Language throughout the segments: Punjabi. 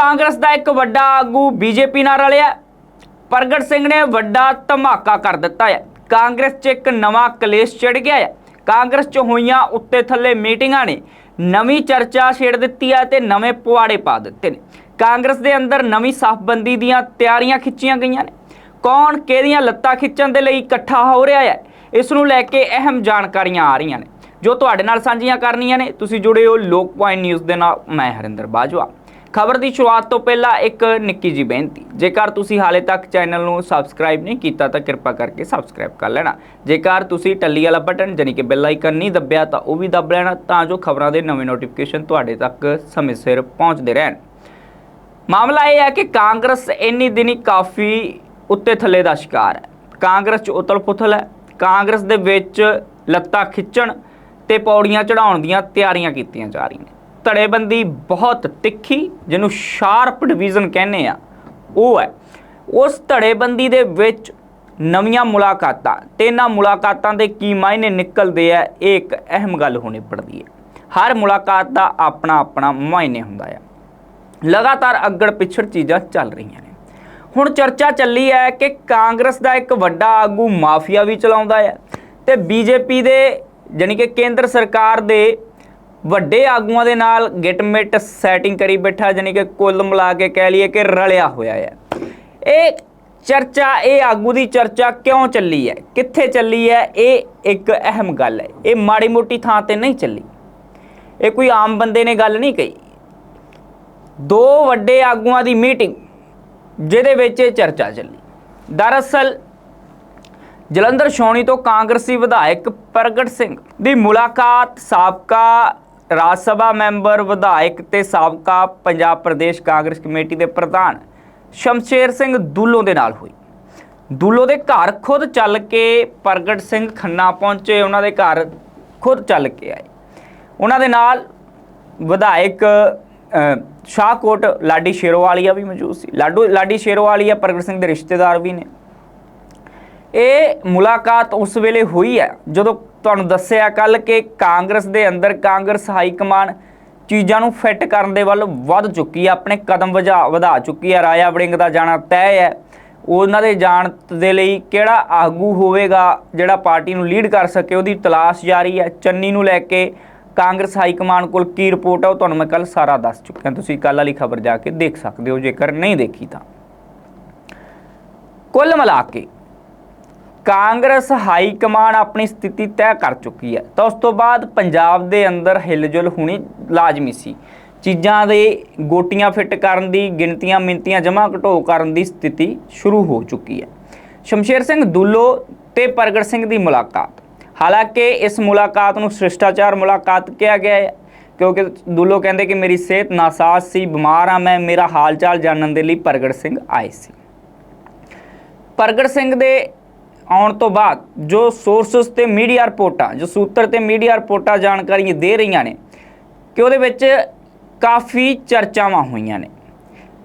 ਕਾਂਗਰਸ ਦਾ ਇੱਕ ਵੱਡਾ ਆਗੂ ਬੀਜੇਪੀ ਨਾਲ ਰਲਿਆ। ਪ੍ਰਗਟ ਸਿੰਘ ਨੇ ਵੱਡਾ ਧਮਾਕਾ ਕਰ ਦਿੱਤਾ ਹੈ। ਕਾਂਗਰਸ 'ਚ ਇੱਕ ਨਵਾਂ ਕਲੇਸ਼ ਚੜ ਗਿਆ ਹੈ। ਕਾਂਗਰਸ 'ਚ ਹੋਈਆਂ ਉੱਤੇ ਥੱਲੇ ਮੀਟਿੰਗਾਂ ਨੇ ਨਵੀਂ ਚਰਚਾ ਛੇੜ ਦਿੱਤੀ ਹੈ ਤੇ ਨਵੇਂ ਪੁਆੜੇ ਪਾ ਦਿੱਤੇ ਨੇ। ਕਾਂਗਰਸ ਦੇ ਅੰਦਰ ਨਵੀਂ ਸਾਫਬੰਦੀ ਦੀਆਂ ਤਿਆਰੀਆਂ ਖਿੱਚੀਆਂ ਗਈਆਂ ਨੇ। ਕੌਣ ਕਿਹਦੀਆਂ ਲੱਤਾਂ ਖਿੱਚਣ ਦੇ ਲਈ ਇਕੱਠਾ ਹੋ ਰਿਹਾ ਹੈ, ਇਸ ਨੂੰ ਲੈ ਕੇ ਅਹਿਮ ਜਾਣਕਾਰੀਆਂ ਆ ਰਹੀਆਂ ਨੇ। ਜੋ ਤੁਹਾਡੇ ਨਾਲ ਸਾਂਝੀਆਂ ਕਰਨੀਆਂ ਨੇ, ਤੁਸੀਂ ਜੁੜੇ ਹੋ ਲੋਕ ਪੁਆਇੰਟ ਨਿਊਜ਼ ਦੇ ਨਾਲ, ਮੈਂ ਹਰਿੰਦਰ ਬਾਜਵਾ। ਖਬਰ ਦੀ ਸ਼ੁਰੂਆਤ ਤੋਂ ਪਹਿਲਾਂ ਇੱਕ ਨਿੱਕੀ ਜੀ ਬੇਨਤੀ। ਜੇਕਰ ਤੁਸੀਂ ਹਾਲੇ ਤੱਕ ਚੈਨਲ ਨੂੰ ਸਬਸਕ੍ਰਾਈਬ ਨਹੀਂ ਕੀਤਾ ਤਾਂ ਕਿਰਪਾ ਕਰਕੇ ਸਬਸਕ੍ਰਾਈਬ ਕਰ ਲੈਣਾ। ਜੇਕਰ ਤੁਸੀਂ ਟੱਲੀ ਵਾਲਾ ਬਟਨ ਜਾਨੀ ਕਿ ਬੈਲ ਆਈਕਨ ਨਹੀਂ ਦੱਬਿਆ ਤਾਂ ਉਹ ਵੀ ਦੱਬ ਲੈਣਾ ਤਾਂ ਜੋ ਖਬਰਾਂ ਦੇ ਨਵੇਂ ਨੋਟੀਫਿਕੇਸ਼ਨ ਤੁਹਾਡੇ ਤੱਕ ਸਮੇਂ ਸਿਰ ਪਹੁੰਚਦੇ ਰਹਿਣ। ਮਾਮਲਾ ਇਹ ਹੈ ਕਿ ਕਾਂਗਰਸ ਇੰਨੀ ਦਿਨੀ ਕਾਫੀ ਉੱਤੇ ਥੱਲੇ ਦਾ ਸ਼ਿਕਾਰ ਹੈ। ਕਾਂਗਰਸ 'ਚ ਉਤਲ-ਪੁਥਲ ਹੈ। ਕਾਂਗਰਸ ਦੇ ਵਿੱਚ ਲੱਤਾਂ ਖਿੱਚਣ ਤੇ ਪੌੜੀਆਂ ਚੜਾਉਣ ਦੀਆਂ ਤਿਆਰੀਆਂ ਕੀਤੀਆਂ ਜਾ ਰਹੀਆਂ ਨੇ। ਧੜੇਬੰਦੀ ਬਹੁਤ ਤਿੱਖੀ, ਜਿਹਨੂੰ ਸ਼ਾਰਪ ਡਿਵੀਜ਼ਨ ਕਹਿੰਦੇ ਆ, ਉਹ ਹੈ। ਉਸ ਧੜੇਬੰਦੀ ਦੇ ਵਿੱਚ ਨਵੀਆਂ ਮੁਲਾਕਾਤਾਂ ਤੇ ਇਹਨਾਂ ਮੁਲਾਕਾਤਾਂ ਦੇ ਕੀ ਮਾਇਨੇ ਨਿਕਲਦੇ ਆ, ਇਹ ਇੱਕ ਅਹਿਮ ਗੱਲ ਹੋਣੀ ਪੜਦੀ ਹੈ। ਹਰ ਮੁਲਾਕਾਤ ਦਾ ਆਪਣਾ ਆਪਣਾ ਮਾਇਨੇ ਹੁੰਦਾ ਹੈ ਲਗਾਤਾਰ ਅੱਗੜ ਪਿਛੜ ਚੀਜ਼ਾਂ ਚੱਲ ਰਹੀਆਂ ਨੇ। ਹੁਣ ਚਰਚਾ ਚੱਲੀ ਹੈ ਕਿ ਕਾਂਗਰਸ ਦਾ ਇੱਕ ਵੱਡਾ ਆਗੂ ਮਾਫੀਆ ਵੀ ਚਲਾਉਂਦਾ ਹੈ ਤੇ ਬੀਜੇਪੀ ਦੇ, ਜਾਣੀ ਕਿ ਕੇਂਦਰ ਸਰਕਾਰ ਦੇ ਵੱਡੇ ਆਗੂਆਂ ਦੇ ਨਾਲ ਗਿਟਮਿਟ ਸੈਟਿੰਗ ਕਰੀ ਬੈਠਾ, ਜਾਣੀ ਕਿ ਕੁੱਲ ਮਿਲਾ ਕੇ ਕਹਿ ਲਈਏ ਕਿ ਰਲਿਆ ਹੋਇਆ ਹੈ। ਇਹ ਚਰਚਾ, ਇਹ ਆਗੂ ਦੀ ਚਰਚਾ ਕਿਉਂ ਚੱਲੀ ਹੈ? ਕਿੱਥੇ ਚੱਲੀ ਹੈ? ਇਹ ਇੱਕ ਅਹਿਮ ਗੱਲ ਹੈ। ਇਹ ਮਾੜੀ ਮੋਟੀ ਥਾਂ ਤੇ ਨਹੀਂ ਚੱਲੀ। ਇਹ ਕੋਈ ਆਮ ਬੰਦੇ ਨੇ ਗੱਲ ਨਹੀਂ ਕਹੀ। ਦੋ ਵੱਡੇ ਆਗੂਆਂ ਦੀ ਮੀਟਿੰਗ, ਜਿਹਦੇ ਵਿੱਚ ਇਹ ਚਰਚਾ ਚੱਲੀ। ਦਰਅਸਲ, ਜਲੰਧਰ ਛਾਉਣੀ ਤੋਂ ਕਾਂਗਰਸੀ ਵਿਧਾਇਕ ਪ੍ਰਗਟ ਸਿੰਘ ਦੀ ਮੁਲਾਕਾਤ ਸਾਬਕਾ ਰਾਜ ਸਭਾ ਮੈਂਬਰ, ਵਿਧਾਇਕ ਤੇ ਸਾਬਕਾ ਪੰਜਾਬ ਪ੍ਰਦੇਸ਼ ਕਾਂਗਰਸ ਕਮੇਟੀ ਦੇ ਪ੍ਰਧਾਨ ਸ਼ਮਸ਼ੇਰ ਸਿੰਘ ਦੁੱਲੋ ਦੇ ਨਾਲ ਹੋਈ। ਦੁੱਲੋ ਦੇ ਘਰ ਖੁਦ ਚੱਲ ਕੇ ਪ੍ਰਗਟ ਸਿੰਘ ਖੰਨਾ ਪਹੁੰਚੇ, ਉਹਨਾਂ ਦੇ ਘਰ ਖੁਦ ਚੱਲ ਕੇ ਆਏ। ਉਹਨਾਂ ਦੇ ਨਾਲ ਵਿਧਾਇਕ ਸ਼ਾਹਕੋਟ ਲਾਡੀ ਸ਼ੇਰੋਵਾਲੀਆ ਵੀ ਮੌਜੂਦ ਸੀ। ਲਾਡੂ, ਲਾਡੀ ਸ਼ੇਰੋਵਾਲੀਆ ਪ੍ਰਗਟ ਸਿੰਘ ਦੇ ਰਿਸ਼ਤੇਦਾਰ ਵੀ ਨੇ। ਇਹ ਮੁਲਾਕਾਤ ਉਸ ਵੇਲੇ ਹੋਈ ਹੈ ਜਦੋਂ ਤੁਹਾਨੂੰ ਦੱਸਿਆ ਕੱਲ ਕਿ ਕਾਂਗਰਸ ਦੇ ਅੰਦਰ ਕਾਂਗਰਸ ਹਾਈ ਕਮਾਨ ਚੀਜ਼ਾਂ ਨੂੰ ਫਿੱਟ ਕਰਨ ਦੇ ਵੱਲ ਵੱਧ ਚੁੱਕੀ ਹੈ ਆਪਣੇ ਕਦਮ ਵਧਾ ਵਧਾ ਚੁੱਕੀ ਹੈ ਰਾਜਾ ਵੜਿੰਗ ਦਾ ਜਾਣਾ ਤੈਅ ਹੈ। ਉਹਨਾਂ ਦੇ ਜਾਣ ਦੇ ਲਈ ਕਿਹੜਾ ਆਗੂ ਹੋਵੇਗਾ ਜਿਹੜਾ ਪਾਰਟੀ ਨੂੰ ਲੀਡ ਕਰ ਸਕੇ, ਉਹਦੀ ਤਲਾਸ਼ ਜਾਰੀ ਹੈ। ਚੰਨੀ ਨੂੰ ਲੈ ਕੇ ਕਾਂਗਰਸ ਹਾਈ ਕਮਾਨ ਕੋਲ ਕੀ ਰਿਪੋਰਟ ਹੈ ਉਹ ਤੁਹਾਨੂੰ ਮੈਂ ਕੱਲ ਸਾਰਾ ਦੱਸ ਚੁੱਕਿਆ। ਤੁਸੀਂ ਕੱਲ ਵਾਲੀ ਖਬਰ ਜਾ ਕੇ ਦੇਖ ਸਕਦੇ ਹੋ, ਜੇਕਰ ਨਹੀਂ ਦੇਖੀ ਤਾਂ। ਕੁੱਲ ਮਿਲਾ ਕੇ ਕਾਂਗਰਸ ਹਾਈ ਕਮਾਨ ਆਪਣੀ ਸਥਿਤੀ ਤੈਅ ਕਰ ਚੁੱਕੀ ਹੈ। ਤਾਂ ਉਸ ਤੋਂ ਬਾਅਦ ਪੰਜਾਬ ਦੇ ਅੰਦਰ ਹਿਲਜੁਲ ਹੋਣੀ ਲਾਜ਼ਮੀ ਸੀ। ਚੀਜ਼ਾਂ ਦੇ ਗੋਟੀਆਂ ਫਿੱਟ ਕਰਨ ਦੀ, ਗਿਣਤੀਆਂ ਮਿੰਤੀਆਂ ਜਮ੍ਹਾਂ ਘਟੋ ਕਰਨ ਦੀ ਸਥਿਤੀ ਸ਼ੁਰੂ ਹੋ ਚੁੱਕੀ ਹੈ। ਸ਼ਮਸ਼ੇਰ ਸਿੰਘ ਦੁੱਲੋ ਤੇ ਪ੍ਰਗਟ ਸਿੰਘ ਦੀ ਮੁਲਾਕਾਤ। ਹਾਲਾਂਕਿ ਇਸ ਮੁਲਾਕਾਤ ਨੂੰ ਸ਼੍ਰਿਸ਼ਟਾਚਾਰ ਮੁਲਾਕਾਤ ਕਿਹਾ ਗਿਆ ਹੈ, ਕਿਉਂਕਿ ਦੁੱਲੋ ਕਹਿੰਦੇ ਕਿ ਮੇਰੀ ਸਿਹਤ ਨਾਸਾਜ਼ ਸੀ, ਬਿਮਾਰ ਆ ਮੈਂ, ਮੇਰਾ ਹਾਲ ਚਾਲ ਜਾਣਨ ਦੇ ਲਈ ਪ੍ਰਗਟ ਸਿੰਘ ਆਏ ਸੀ। ਪ੍ਰਗਟ ਸਿੰਘ ਦੇ ਆਉਣ ਤੋਂ ਬਾਅਦ ਜੋ ਸੋਰਸਸ ਤੇ ਮੀਡੀਆ ਰਿਪੋਰਟਾਂ, ਜੋ ਸੂਤਰ ਤੇ ਮੀਡੀਆ ਰਿਪੋਰਟਾਂ ਜਾਣਕਾਰੀ ਦੇ ਰਹੀਆਂ ਨੇ, ਕਿ ਉਹਦੇ ਵਿੱਚ ਕਾਫੀ ਚਰਚਾਵਾਂ ਹੋਈਆਂ ਨੇ।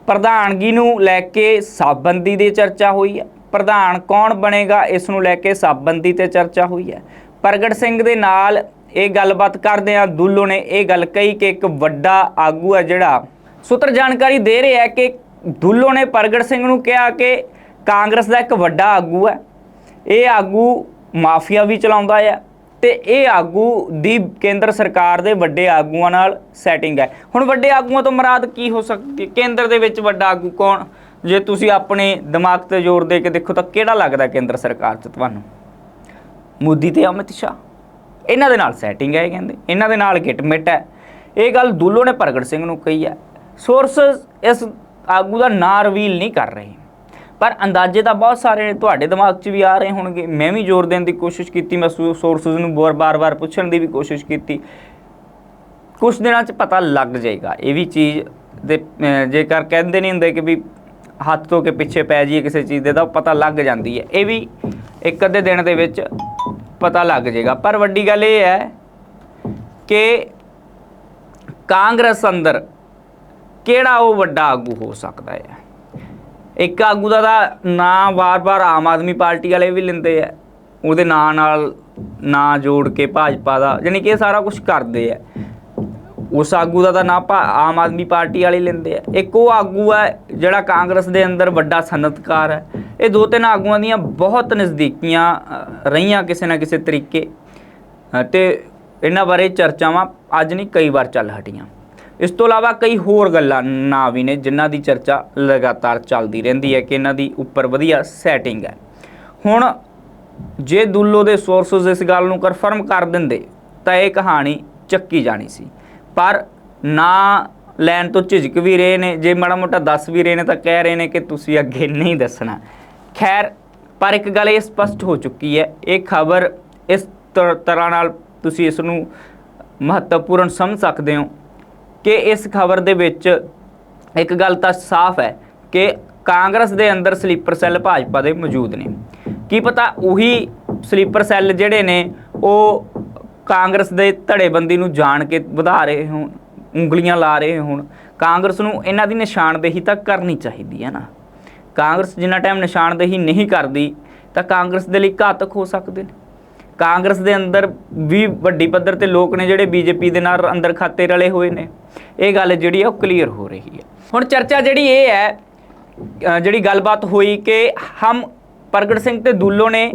ਪ੍ਰਧਾਨਗੀ ਨੂੰ ਲੈ ਕੇ ਸਾਬੰਦੀ ਦੀ ਚਰਚਾ ਹੋਈ ਹੈ। ਪ੍ਰਧਾਨ ਕੌਣ ਬਣੇਗਾ, ਇਸ ਨੂੰ ਲੈ ਕੇ ਸਾਬੰਦੀ ਤੇ ਚਰਚਾ ਹੋਈ ਹੈ। ਪ੍ਰਗਟ ਸਿੰਘ ਦੇ ਨਾਲ ਇਹ ਗੱਲਬਾਤ ਕਰਦੇ ਆ ਦੁੱਲੋ ਨੇ ਇਹ ਗੱਲ ਕਹੀ ਕਿ ਇੱਕ ਵੱਡਾ ਆਗੂ ਹੈ ਜਿਹੜਾ ਸੂਤਰ ਜਾਣਕਾਰੀ ਦੇ ਰਿਹਾ ਹੈ ਕਿ ਦੁੱਲੋ ਨੇ ਪ੍ਰਗਟ ਸਿੰਘ ਨੂੰ ਕਿਹਾ ਕਿ ਕਾਂਗਰਸ ਦਾ ਇੱਕ ਵੱਡਾ ਆਗੂ ਹੈ। ਇਹ ਆਗੂ ਮਾਫੀਆ ਵੀ ਚਲਾਉਂਦਾ ਹੈ ਤੇ ਇਹ ਆਗੂ ਦੀ ਕੇਂਦਰ ਸਰਕਾਰ ਦੇ ਵੱਡੇ ਆਗੂਆਂ ਨਾਲ ਸੈਟਿੰਗ ਹੈ। ਹੁਣ ਵੱਡੇ ਆਗੂਆਂ ਤੋਂ ਮੁਰਾਦ ਕੀ ਹੋ ਸਕਦੀ ਹੈ? ਕੇਂਦਰ ਦੇ ਵਿੱਚ ਵੱਡਾ ਆਗੂ ਕੌਣ? ਜੇ ਤੁਸੀਂ ਆਪਣੇ ਦਿਮਾਗ ਤੇ ਜ਼ੋਰ ਦੇ ਕੇ ਦੇਖੋ ਤਾਂ ਕਿਹੜਾ ਲੱਗਦਾ ਕੇਂਦਰ ਸਰਕਾਰ 'ਚ ਤੁਹਾਨੂੰ? ਮੋਦੀ ਤੇ ਅਮਿਤ ਸ਼ਾਹ। ਇਹਨਾਂ ਦੇ ਨਾਲ ਸੈਟਿੰਗ ਹੈ ਇਹ ਕਹਿੰਦੇ। ਇਹਨਾਂ ਦੇ ਨਾਲ ਗਿਟਮਿਟ ਹੈ। ਇਹ ਗੱਲ ਦੁੱਲੋ ਨੇ ਪ੍ਰਗਟ ਸਿੰਘ ਨੂੰ ਕਹੀ ਹੈ। ਸੋਰਸਸ ਇਸ ਆਗੂ ਦਾ ਨਾਂ ਰਿਵੀਲ ਨਹੀਂ ਕਰ ਰਹੇ। ਪਰ ਅੰਦਾਜ਼ੇ ਤਾਂ ਬਹੁਤ ਸਾਰੇ ਨੇ ਤੁਹਾਡੇ ਦਿਮਾਗ 'ਚ ਵੀ ਆ ਰਹੇ ਹੋਣਗੇ। ਮੈਂ ਵੀ ਜ਼ੋਰ ਦੇਣ ਦੀ ਕੋਸ਼ਿਸ਼ ਕੀਤੀ, ਮੈਂ ਸੋਰਸਸ ਨੂੰ ਬਾਰ ਬਾਰ ਪੁੱਛਣ ਦੀ ਵੀ ਕੋਸ਼ਿਸ਼ ਕੀਤੀ। ਕੁਝ ਦਿਨਾਂ 'ਚ ਪਤਾ ਲੱਗ ਜਾਏਗਾ। ਇਹ ਵੀ ਚੀਜ਼ ਦੇ ਜੇਕਰ ਕਹਿੰਦੇ ਨਹੀਂ ਹੁੰਦੇ ਕਿ ਵੀ ਹੱਥ ਧੋ ਕੇ ਪਿੱਛੇ ਪੈ ਜਾਈਏ ਕਿਸੇ ਚੀਜ਼ ਦੇ, ਤਾਂ ਉਹ ਪਤਾ ਲੱਗ ਜਾਂਦੀ ਹੈ। ਇਹ ਵੀ ਇੱਕ ਅੱਧੇ ਦਿਨ ਦੇ ਵਿੱਚ ਪਤਾ ਲੱਗ ਜਾਏਗਾ। ਪਰ ਵੱਡੀ ਗੱਲ ਇਹ ਹੈ ਕਿ ਕਾਂਗਰਸ ਅੰਦਰ ਕਿਹੜਾ ਉਹ ਵੱਡਾ ਆਗੂ ਹੋ ਸਕਦਾ ਹੈ? ਇੱਕ ਆਗੂ ਦਾ ਤਾਂ ਨਾਂ ਵਾਰ-ਵਾਰ ਆਮ ਆਦਮੀ ਪਾਰਟੀ ਵਾਲੇ ਵੀ ਲੈਂਦੇ ਆ। ਉਹਦੇ ਨਾਂ ਨਾਲ ਨਾਂ ਜੋੜ ਕੇ ਭਾਜਪਾ ਦਾ ਯਾਨੀ ਕਿ ਇਹ ਸਾਰਾ ਕੁਝ ਕਰਦੇ ਆ। ਉਸ ਆਗੂ ਦਾ ਤਾਂ ਨਾਂ ਭਾ- ਆਮ ਆਦਮੀ ਪਾਰਟੀ ਵਾਲੇ ਲੈਂਦੇ ਆ। ਇੱਕ ਉਹ ਆਗੂ ਹੈ ਜਿਹੜਾ ਕਾਂਗਰਸ ਦੇ ਅੰਦਰ ਵੱਡਾ ਸਨਅਤਕਾਰ ਹੈ ਇਹ ਦੋ ਤਿੰਨ ਆਗੂਆਂ ਦੀਆਂ ਬਹੁਤ ਨਜ਼ਦੀਕੀਆਂ ਰਹੀਆਂ ਕਿਸੇ ਨਾ ਕਿਸੇ ਤਰੀਕੇ। ਅ, ਤੇ ਇਹਨਾਂ ਬਾਰੇ ਚਰਚਾਵਾਂ ਅੱਜ ਨਹੀਂ ਕਈ ਵਾਰ ਚੱਲ ਹਟੀਆਂ। ਇਸ ਤੋਂ ਇਲਾਵਾ ਕਈ ਹੋਰ ਗੱਲਾਂ ਨਾ ਵੀ ਨੇ, ਜਿਨ੍ਹਾਂ ਦੀ ਚਰਚਾ ਲਗਾਤਾਰ ਚੱਲਦੀ ਰਹਿੰਦੀ ਹੈ ਕਿ ਇਹਨਾਂ ਦੀ ਉੱਪਰ ਵਧੀਆ ਸੈਟਿੰਗ ਹੈ। ਹੁਣ ਜੇ ਦੁੱਲੋ ਦੇ ਸੋਰਸਸ ਇਸ ਗੱਲ ਨੂੰ ਕਨਫਰਮ ਕਰ ਦਿੰਦੇ, ਤਾਂ ਇਹ ਕਹਾਣੀ ਚੱਕੀ ਜਾਣੀ ਸੀ। ਪਰ ਨਾ ਲੈਣ ਤੋਂ ਝਿਜਕ ਵੀ ਰਹੇ ਨੇ, ਜੇ ਮਾੜਾ ਮੋਟਾ ਦੱਸ ਵੀ ਰਹੇ ਨੇ ਤਾਂ ਕਹਿ ਰਹੇ ਨੇ ਕਿ ਤੁਸੀਂ ਅੱਗੇ ਨਹੀਂ ਦੱਸਣਾ। ਖੈਰ, ਪਰ ਇੱਕ ਗੱਲ ਇਹ ਸਪਸ਼ਟ ਹੋ ਚੁੱਕੀ ਹੈ, ਇਹ ਖਬਰ ਇਸ ਤਰ- ਤਰ੍ਹਾਂ ਨਾਲ ਤੁਸੀਂ ਇਸ ਨੂੰ ਮਹੱਤਵਪੂਰਨ ਸਮਝ ਸਕਦੇ ਹੋ। ਕਿ ਇਸ ਖਬਰ ਦੇ ਵਿੱਚ ਇੱਕ ਗੱਲ ਤਾਂ ਸਾਫ਼ ਹੈ ਕਿ ਕਾਂਗਰਸ ਦੇ ਅੰਦਰ ਸਲੀਪਰ ਸੈੱਲ ਭਾਜਪਾ ਦੇ ਮੌਜੂਦ ਨੇ। ਕੀ ਪਤਾ ਉਹੀ ਸਲੀਪਰ ਸੈੱਲ ਜਿਹੜੇ ਨੇ, ਉਹ ਕਾਂਗਰਸ ਦੇ ਧੜੇਬੰਦੀ ਨੂੰ ਜਾਣ ਕੇ ਵਧਾ ਰਹੇ ਹੋਣ, ਉਂਗਲੀਆਂ ਲਾ ਰਹੇ ਹੋਣ। ਕਾਂਗਰਸ ਨੂੰ ਇਹਨਾਂ ਦੀ ਨਿਸ਼ਾਨਦੇਹੀ ਤਾਂ ਕਰਨੀ ਚਾਹੀਦੀ ਹੈ ਨਾ। ਕਾਂਗਰਸ ਜਿੰਨਾ ਟਾਈਮ ਨਿਸ਼ਾਨਦੇਹੀ ਨਹੀਂ ਕਰਦੀ, ਤਾਂ ਕਾਂਗਰਸ ਦੇ ਲਈ ਘਾਤਕ ਹੋ ਸਕਦੇ ਨੇ। ਕਾਂਗਰਸ ਦੇ ਅੰਦਰ ਵੀ ਵੱਡੀ ਪੱਧਰ ਤੇ ਲੋਕ ਨੇ ਜਿਹੜੇ ਬੀਜੇਪੀ ਦੇ ਨਾਲ ਅੰਦਰ ਖਾਤੇ ਰਲੇ ਹੋਏ ਨੇ। ਇਹ ਗੱਲ ਜਿਹੜੀ ਆ ਉਹ ਕਲੀਅਰ ਹੋ ਰਹੀ ਹੈ ਹੁਣ ਚਰਚਾ ਜਿਹੜੀ ਇਹ ਹੈ ਜਿਹੜੀ ਗੱਲਬਾਤ ਹੋਈ ਕਿ ਹਮ ਪ੍ਰਗਟ ਸਿੰਘ ਤੇ ਦੁੱਲੋ ਨੇ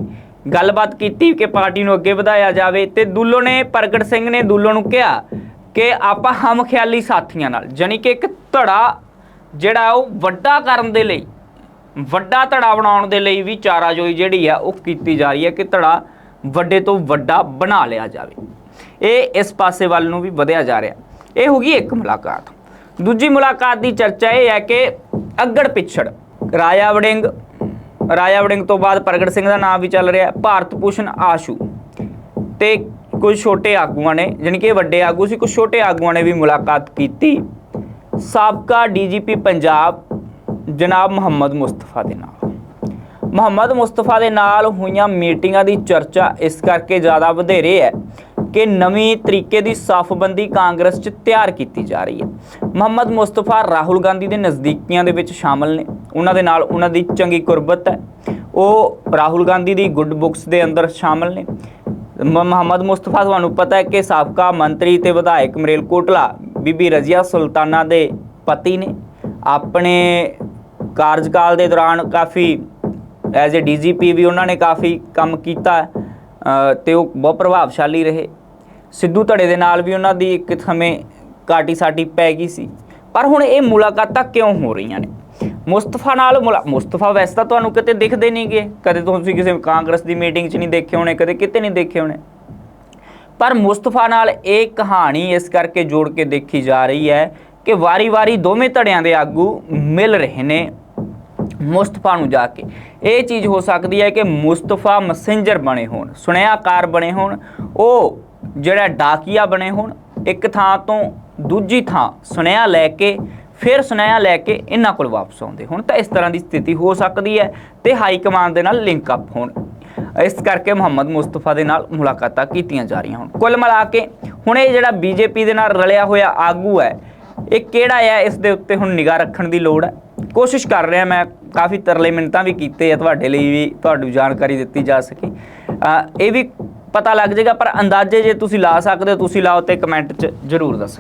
ਗੱਲਬਾਤ ਕੀਤੀ ਕਿ ਪਾਰਟੀ ਨੂੰ ਅੱਗੇ ਵਧਾਇਆ ਜਾਵੇ ਤੇ ਦੁੱਲੋ ਨੇ, ਪ੍ਰਗਟ ਸਿੰਘ ਨੇ ਦੁੱਲੋ ਨੂੰ ਕਿਹਾ ਕਿ ਆਪਾਂ ਹਮ ਖਿਆਲੀ ਸਾਥੀਆਂ ਨਾਲ, ਜਾਣੀ ਕਿ ਇੱਕ ਧੜਾ ਜਿਹੜਾ ਉਹ ਵੱਡਾ ਕਰਨ ਦੇ ਲਈ, ਵੱਡਾ ਧੜਾ ਬਣਾਉਣ ਦੇ ਲਈ ਵੀ ਚਾਰਾਜੋਈ ਜਿਹੜੀ ਆ ਉਹ ਕੀਤੀ ਜਾ ਰਹੀ ਹੈ ਕਿ ਧੜਾ ਵੱਡੇ ਤੋਂ ਵੱਡਾ ਬਣਾ ਲਿਆ ਜਾਵੇ। ਇਹ ਇਸ ਪਾਸੇ ਵੱਲ ਨੂੰ ਵੀ ਵਧਿਆ ਜਾ ਰਿਹਾ। ਇਹ ਹੋ ਗਈ ਇੱਕ ਮੁਲਾਕਾਤ। ਦੂਜੀ ਮੁਲਾਕਾਤ ਦੀ ਚਰਚਾ ਇਹ ਹੈ ਕਿ ਅੱਗੜ ਪਿਛੜ, ਰਾਜਾ ਵੜਿੰਗ ਰਾਜਾ ਵੜਿੰਗ ਤੋਂ ਬਾਅਦ ਪ੍ਰਗਟ ਸਿੰਘ ਦਾ ਨਾਮ ਵੀ ਚੱਲ ਰਿਹਾ, ਭਾਰਤ ਭੂਸ਼ਣ ਆਸ਼ੂ ਤੇ ਕੁਝ ਛੋਟੇ ਆਗੂਆਂ ਨੇ, ਜਾਣੀ ਕਿ ਵੱਡੇ ਆਗੂ ਸੀ, ਕੁਝ ਛੋਟੇ ਆਗੂਆਂ ਨੇ ਵੀ ਮੁਲਾਕਾਤ ਕੀਤੀ। ਸਾਬਕਾ ਡੀਜੀਪੀ ਪੰਜਾਬ ਜਨਾਬ ਮੁਹੰਮਦ ਮੁਸਤਫਾ ਦੇ ਨਾਲ। ਮੁਹੰਮਦ ਮੁਸਤਫਾ ਦੇ ਨਾਲ ਹੋਈਆਂ ਮੀਟਿੰਗਾਂ ਦੀ ਚਰਚਾ ਇਸ ਕਰਕੇ ਜ਼ਿਆਦਾ ਵਧੇਰੇ ਹੈ ਕਿ ਨਵੀਂ ਤਰੀਕੇ ਦੀ ਸਾਫਬੰਦੀ ਕਾਂਗਰਸ 'ਚ ਤਿਆਰ ਕੀਤੀ ਜਾ ਰਹੀ ਹੈ। ਮੁਹੰਮਦ ਮੁਸਤਫਾ ਰਾਹੁਲ ਗਾਂਧੀ ਦੇ ਨਜ਼ਦੀਕੀਆਂ ਦੇ ਵਿੱਚ ਸ਼ਾਮਲ ਨੇ। ਉਹਨਾਂ ਦੇ ਨਾਲ ਉਹਨਾਂ ਦੀ ਚੰਗੀ ਕੁਰਬਤ ਹੈ। ਉਹ ਰਾਹੁਲ ਗਾਂਧੀ ਦੀ ਗੁੱਡ ਬੁੱਕਸ ਦੇ ਅੰਦਰ ਸ਼ਾਮਲ ਨੇ। ਮੁਹੰਮਦ ਮੁਸਤਫਾ, ਤੁਹਾਨੂੰ ਪਤਾ ਹੈ ਕਿ ਸਾਬਕਾ ਮੰਤਰੀ ਤੇ ਵਿਧਾਇਕ ਮਰੇਲ ਕੋਟਲਾ, ਬੀਬੀ ਰਜ਼ੀਆ ਸੁਲਤਾਨਾ ਦੇ ਪਤੀ ਨੇ। ਆਪਣੇ ਕਾਰਜਕਾਲ ਦੇ ਦੌਰਾਨ ਕਾਫੀ ਐਜ਼ ਅ ਡੀਜੀਪੀ ਵੀ ਉਹਨਾਂ ਨੇ ਕਾਫੀ ਕੰਮ ਕੀਤਾ ਅ, ਤੇ ਉਹ ਬਹੁਤ ਪ੍ਰਭਾਵਸ਼ਾਲੀ ਰਹੇ। ਸਿੱਧੂ ਧੜੇ ਦੇ ਨਾਲ ਵੀ ਉਹਨਾਂ ਦੀ ਇੱਕ ਸਮੇਂ ਕਾਟੀ ਸਾਟੀ ਪੈ ਗਈ ਸੀ। ਪਰ ਹੁਣ ਇਹ ਮੁਲਾਕਾਤਾਂ ਕਿਉਂ ਹੋ ਰਹੀਆਂ ਨੇ? ਮੁਸਤਫਾ ਨਾਲ ਮੁਲਾ- ਮੁਸਤਫਾ ਵੈਸੇ ਤਾਂ ਤੁਹਾਨੂੰ ਕਿਤੇ ਦਿਖਦੇ ਨਹੀਂਗੇ ਕਦੇ ਤੁਸੀਂ ਕਿਸੇ ਕਾਂਗਰਸ ਦੀ ਮੀਟਿੰਗ 'ਚ ਨਹੀਂ ਦੇਖੇ ਹੋਣੇ ਕਦੇ ਕਿਤੇ ਨਹੀਂ ਦੇਖੇ ਹੋਣੇ। ਪਰ ਮੁਸਤਫਾ ਨਾਲ ਇਹ ਕਹਾਣੀ ਇਸ ਕਰਕੇ ਜੋੜ ਕੇ ਦੇਖੀ ਜਾ ਰਹੀ ਹੈ ਕਿ ਵਾਰੀ-ਵਾਰੀ ਦੋਵੇਂ ਧੜਿਆਂ ਦੇ ਆਗੂ ਮਿਲ ਰਹੇ ਨੇ ਮੁਸਤਫਾ ਨੂੰ ਜਾ ਕੇ। ਇਹ ਚੀਜ਼ ਹੋ ਸਕਦੀ ਹੈ ਕਿ ਮੁਸਤਫਾ ਮੈਸੇਂਜਰ ਬਣੇ ਹੋਣ, ਸੁਨੇਹਾਕਾਰ ਬਣੇ ਹੋਣ, ਉਹ ਜਿਹੜਾ ਡਾਕੀਆ ਬਣੇ ਹੋਣ, ਇੱਕ ਥਾਂ ਤੋਂ ਦੂਜੀ ਥਾਂ ਸੁਨੇਹਾ ਲੈ ਕੇ, ਫਿਰ ਸੁਨੇਹਾ ਲੈ ਕੇ ਇਹਨਾਂ ਕੋਲ ਵਾਪਸ ਆਉਂਦੇ ਹੁਣ। ਤਾਂ ਇਸ ਤਰ੍ਹਾਂ ਦੀ ਸਥਿਤੀ ਹੋ ਸਕਦੀ ਹੈ ਤੇ ਹਾਈ ਕਮਾਂਡ ਦੇ ਨਾਲ ਲਿੰਕ ਅਪ ਹੋਣ। ਇਸ ਕਰਕੇ ਮੁਹੰਮਦ ਮੁਸਤਫਾ ਦੇ ਨਾਲ ਮੁਲਾਕਾਤਾਂ ਕੀਤੀਆਂ ਜਾ ਰਹੀਆਂ ਹੁਣ। ਕੁੱਲ ਮਿਲਾ ਕੇ ਹੁਣ ਇਹ ਜਿਹੜਾ ਬੀਜੇਪੀ ਦੇ ਨਾਲ ਰਲਿਆ ਹੋਇਆ ਆਗੂ ਹੈ, ਇਹ ਕਿਹੜਾ ਹੈ? ਇਸ ਦੇ ਉੱਤੇ ਹੁਣ ਨਿਗਾਹ ਰੱਖਣ ਦੀ ਲੋੜ ਹੈ। ਕੋਸ਼ਿਸ਼ ਕਰ ਰਿਹਾ ਮੈਂ ਕਾਫੀ ਤਰਲੇ ਮਿੰਟਾਂ ਵੀ ਕੀਤੇ ਆ ਤੁਹਾਡੇ ਲਈ ਵੀ ਤੁਹਾਨੂੰ ਜਾਣਕਾਰੀ ਦਿੱਤੀ ਜਾ ਸਕੇ। ਇਹ ਵੀ ਪਤਾ ਲੱਗ ਜਾਏਗਾ, ਪਰ ਅੰਦਾਜ਼ੇ ਜੇ ਤੁਸੀਂ ਲਾ ਸਕਦੇ ਹੋ, ਤੁਸੀਂ ਲਾਓ ਤੇ ਕਮੈਂਟ 'ਚ ਜ਼ਰੂਰ ਦੱਸਣਾ।